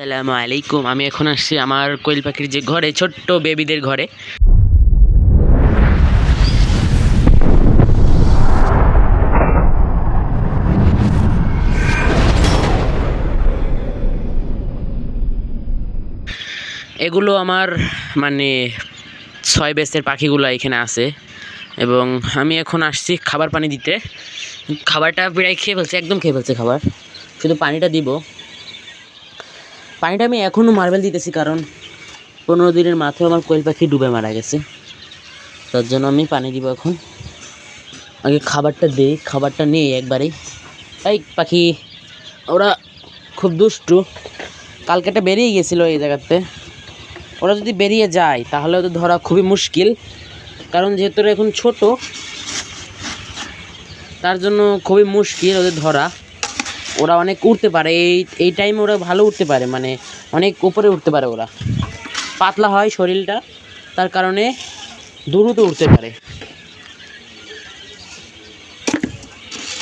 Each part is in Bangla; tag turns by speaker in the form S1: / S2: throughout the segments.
S1: আসসালামু আলাইকুম। আমি এখন আসছি আমার কোয়েল পাখির যে ঘরে, ছোট্ট বেবিদের ঘরে। এগুলো আমার মানে ছয় বেসের পাখিগুলো এখানে আছে। এবং আমি এখন আসছি খাবার পানি দিতে। খাবারটা প্রায় খেয়ে ফেলছে, একদম খেয়ে ফেলছে খাবার। শুধু পানিটা দিব। পানিটা আমি এখনও মার্বেল দিতেছি, কারণ পনেরো দিনের মাথায় আমার কোয়েল পাখি ডুবে মারা গেছে। তার জন্য আমি পানি দিব এখন। আগে খাবারটা দিই, খাবারটা নেই একবারেই। এই পাখি, ওরা খুব দুষ্টু। কালকেটা বেরিয়ে গেছিল এই জায়গাতে। ওরা যদি বেরিয়ে যায়, তাহলে ওদের ধরা খুবই মুশকিল। কারণ যেহেতু এখন ছোট, তার জন্য খুবই মুশকিল ওদের ধরা। ওরা অনেক উঠতে পারে, এই এই টাইমে ওরা ভালো উঠতে পারে মানে অনেক উপরে উঠতে পারে ওরা। পাতলা হয় শরীরটা, তার কারণে দ্রুত উঠতে পারে।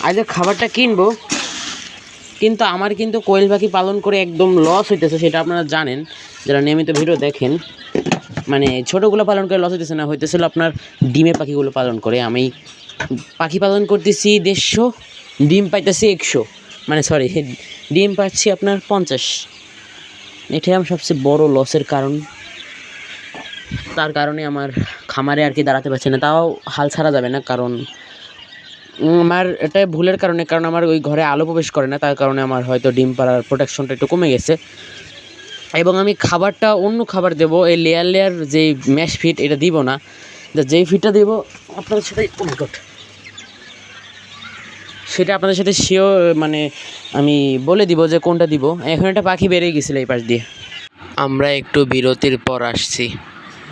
S1: আজ খাবারটা কিনবো, কিন্তু আমার কিন্তু কোয়েল পাখি পালন করে একদম লস হইতেছে, সেটা আপনারা জানেন। যারা নিয়মিত ভিডিও দেখেন মানে ছোটোগুলো পালন করে লস হইতেছে না, হইতেছিল আপনার ডিমে পাখিগুলো পালন করে। আমি পাখি পালন করতেছি দেড়শো, ডিম পাইতেছি একশো। মানে সরি ডিম পাচ্ছি আপনার পঞ্চাশ। এটাই আমার সবচেয়ে বড় লসের কারণ। তার কারণে আমার খামারে আর কি দাঁড়াতে পারছে না। তাও হাল ছাড়া যাবে না কারণ আমার এটা ভুলের কারণে কারণ আমার ওই ঘরে আলো প্রবেশ করে না। তার কারণে আমার হয়তো ডিম পাড়ার প্রোটেকশনটা একটু কমে গেছে। এবং আমি খাবারটা অন্য খাবার দেব। এই লেয়ার লেয়ার যে ম্যাশ ফিট এটা দিব না। যেই ফিটটা দেবো আপনার সেটাই oh my God, সেটা আপনাদের সাথে শিওর মানে আমি বলে দিব যে কোনটা দিব। এখন একটা পাখি বেরিয়ে গেছিল এই পাশ দিয়ে। আমরা একটু বিরতির পর আসছি।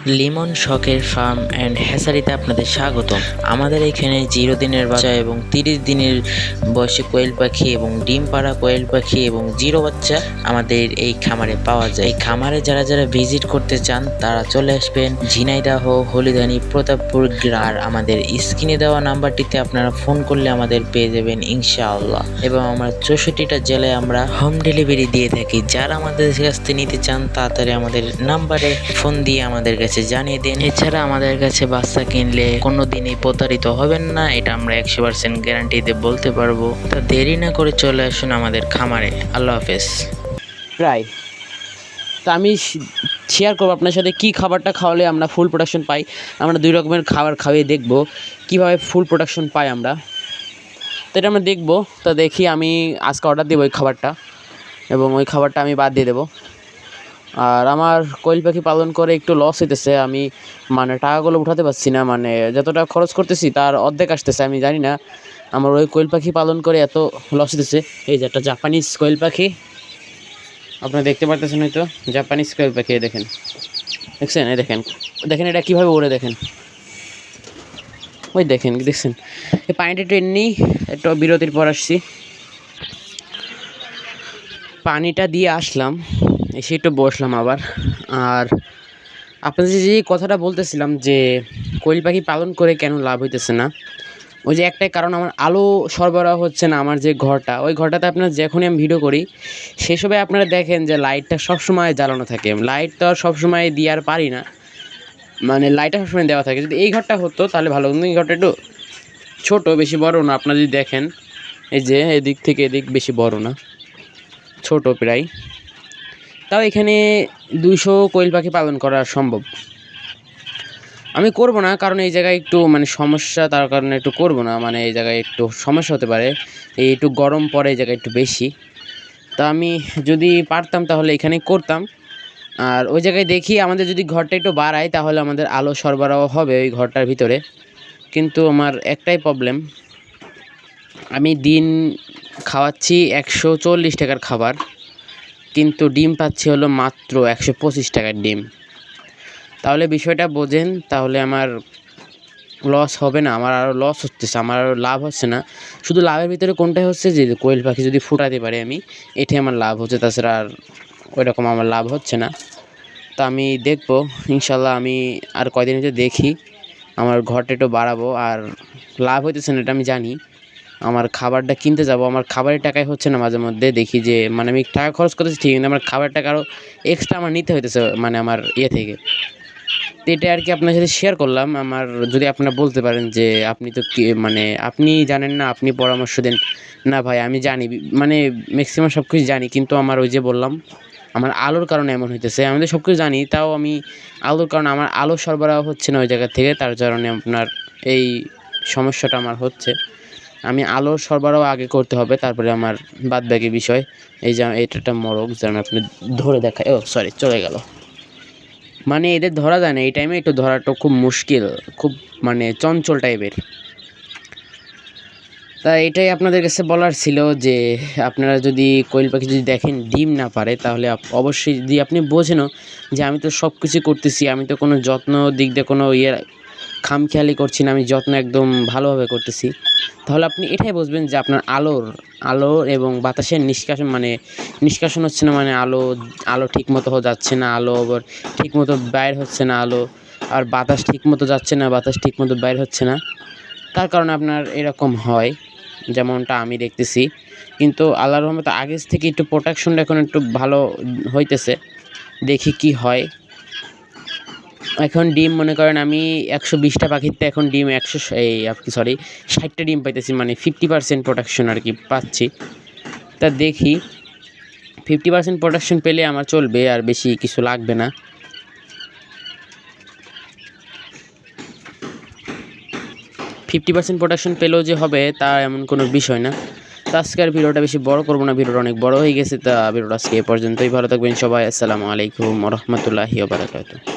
S2: লিমন শখের ফার্ম অ্যান্ড হ্যাসারিতে আপনাদের স্বাগত আমাদের এখানে জিরো দিনের বাচ্চা এবং তিরিশ দিনের বয়সে কোয়েল পাখি এবং ডিম পাড়া কোয়েল পাখি এবং জিরো বাচ্চা আমাদের এই খামারে পাওয়া যায়। এই খামারে যারা যারা ভিজিট করতে চান, তারা চলে আসবেন ঝিনাইদাহ, হলিদানি, প্রতাপপুর গ্রা- আর আমাদের স্ক্রিনে দেওয়া নাম্বারটিতে আপনারা ফোন করলে আমাদের পেয়ে যাবেন ইনশাআল্লাহ। এবং আমরা চৌষট্টিটা জেলায় আমরা হোম ডেলিভারি দিয়ে থাকি। যারা আমাদের কাছ থেকে নিতে চান, তাড়াতাড়ি আমাদের নাম্বারে ফোন দিয়ে আমাদের কাছে জানিয়ে দিন। এছাড়া আমাদের কাছে বাচ্চা কিনলে কোনো দিনই প্রতারিত হবেন না, এটা আমরা একশো পার্সেন্ট গ্যারান্টিতে বলতে পারব। তা দেরি না করে চলে আসুন আমাদের খামারে। আল্লাহ হাফেজ।
S1: প্রায় তো আমি শেয়ার করব আপনার সাথে কী খাবারটা খাওয়ালে আমরা ফুল প্রোডাকশন পাই। আমরা দুই রকমের খাবার খাওয়িয়ে দেখব, কীভাবে ফুল প্রোডাকশন পাই আমরা। তো এটা আমরা দেখব, তো দেখি আমি আজকে অর্ডার দেবো ওই খাবারটা, এবং ওই খাবারটা আমি বাদ দিয়ে দেবো। আর আমার কোয়েল পাখি পালন করে একটু লস হইতেছে, আমি মানে টাকাগুলো উঠাতে পারছি না মানে যতটা খরচ করতেছি তার অর্ধেক আসতেছে, আমি জানি না। আমার ওই কোয়েল পাখি পালন করে এত লস হইতেছে। এই যে একটা জাপানিজ কোয়েল পাখি, আপনারা দেখতে পারতেছেন হয়তো জাপানিজ কোয়েল পাখি দেখেন। দেখছেন? এই দেখেন। দেখেন এটা কীভাবে ওড়ে দেখেন। ওই দেখেন, দেখছেন? এই পানিটা একটু এমনি, একটু বিরতির পর আসছি। পানিটা দিয়ে আসলাম। এসে একটু বসলাম আবার। আর আপনাদের যে কথাটা বলতেছিলাম যে কোয়েল পাখি পালন করে কেন লাভ হইতেছে না, ওই যে একটাই কারণ আমার আলো সরবরাহ হচ্ছে না আমার যে ঘরটা, ওই ঘরটাতে আপনার যখনই আমি ভিডিও করি সেসবে আপনারা দেখেন যে লাইটটা সবসময় জ্বালানো থাকে। লাইট তো আর সবসময় দিয়ে আর পারি না। মানে লাইটটা সবসময় দেওয়া থাকে। যদি এই ঘরটা হতো তাহলে ভালো কিন্তু এই ঘরটা একটু ছোটো, বেশি বড় না। আপনারা যদি দেখেন, এই যে এদিক থেকে এদিক বেশি বড় না। ছোট প্রায়। তাও এখানে দুইশো কোয়েল পাখি পালন করা সম্ভব। আমি করব না, কারণ এই জায়গায় একটু মানে সমস্যা, তার কারণে একটু করব না। মানে এই জায়গায় একটু সমস্যা হতে পারে, এই একটু গরম পড়ে এই জায়গায় একটু বেশি। তা আমি যদি পারতাম তাহলে এখানে করতাম। আর ওই জায়গায় দেখি আমাদের যদি ঘরটা একটু বাড়ায়, তাহলে আমাদের আলো সরবরাহ হবে ওই ঘরটার ভিতরে। কিন্তু আমার একটাই প্রবলেম আমি দিন খাওয়াচ্ছি একশো চল্লিশ টাকার খাবার। কিন্তু ডিম পাচ্ছি হলো মাত্র একশো পঁচিশ টাকার ডিম। তাহলে বিষয়টা বোঝেন, তাহলে আমার লস হবে না, আমার আরও লস হচ্ছে, আমার আরও লাভ হচ্ছে না। শুধু লাভের ভিতরে কোনটাই হচ্ছে যে কোয়েল পাখি যদি ফুটাতে পারি আমি, এটাই আমার লাভ হচ্ছে, তাছাড়া আর ওই রকম আমার লাভ হচ্ছে না। তো আমি দেখব ইনশাল্লাহ আমি আর কয়দিন হচ্ছে দেখি, আমার ঘরটা একটু বাড়াবো, আর লাভ হইতেছে না এটা আমি জানি। আমার খাবারটা কিনতে যাব, আমার খাবারের টাকাই হচ্ছে না মাঝে মধ্যে, দেখি যে মানে আমি টাকা খরচ করতেছি ঠিক কিন্তু আমার খাবারের টাকা আরও এক্সট্রা আমার নিতে হইতেছে মানে আমার ইয়ে থেকে। তো এটা আর কি আপনার সাথে শেয়ার করলাম, আমার যদি আপনারা বলতে পারেন যে, আপনি তো কি মানে আপনি জানেন না, আপনি পরামর্শ দেন। না ভাই, আমি জানি মানে ম্যাক্সিমাম সব কিছু জানি, কিন্তু আমার ওই যে বললাম, আমার আলোর কারণে এমন হইতেছে, আমি তো সব কিছু জানি, তাও আমি আলোর কারণে আমার আলো সরবরাহ হচ্ছে না ওই জায়গা থেকে, তার কারণে আপনার এই সমস্যাটা আমার হচ্ছে। আমি আলো সরবরাহ আগে করতে হবে, তারপরে আমার বাদ বাকি বিষয়। এই যে এটা একটা মরক যেন আপনি ধরে দেখায় ও সরি চলে গেল। মানে এদের ধরা যায় না, এই টাইমে একটু ধরাটা খুব মুশকিল, খুব মানে চঞ্চল টাইপের তা এটাই আপনাদের কাছে বলার ছিল যে, আপনারা যদি কোয়েল পাখি যদি দেখেন ডিম না পারে, তাহলে অবশ্যই যদি আপনি বোঝেনও যে আমি তো সব কিছু করতেছি, আমি তো কোনো যত্ন দিক দিয়ে কোনো ইয়ে খামখেয়ালি করছি না, আমি যত্ন একদম ভালোভাবে করতেছি। তাহলে আপনি এটাই বুঝবেন যে আপনার আলোর আলো এবং বাতাসের নিষ্কাশন মানে নিষ্কাশন হচ্ছে না মানে আলো আলো ঠিক মতো যাচ্ছে না, আলো আবার ঠিক মতো বাইর হচ্ছে না আলো, আর বাতাস ঠিক মতো যাচ্ছে না, বাতাস ঠিক মতো বাইর হচ্ছে না। তার কারণে আপনার এরকম হয়, যেমনটা আমি দেখতেছি। কিন্তু আল্লাহর রহমতে আগের থেকে একটু প্রোটেকশনটা এখন একটু ভালো হইতেছে, দেখি কি হয়। এখন ডিম, মনে করেন আমি একশো বিশটা পাখিতে এখন ডিম একশো এই আপনি সরি ষাটটা ডিম পাইতেছি মানে ফিফটি পার্সেন্ট প্রোটেকশন আর কি পাচ্ছি। তা দেখি ফিফটি পার্সেন্ট প্রোটেকশন পেলে আমার চলবে আর বেশি কিছু লাগবে না। ফিফটি পার্সেন্ট প্রোটেকশন পেলেও যে হবে তা এমন কোনো বিষয় না। তো আজকের ভিডিওটা বেশি বড় করব না, ভিডিওটা অনেক বড় হয়ে গেছে, তা ভিডিওটা আজকে এ পর্যন্তই। ভালো থাকবেন সবাই, আসসালামু আলাইকুম রহমতুল্লাহি বারাকাতুহ।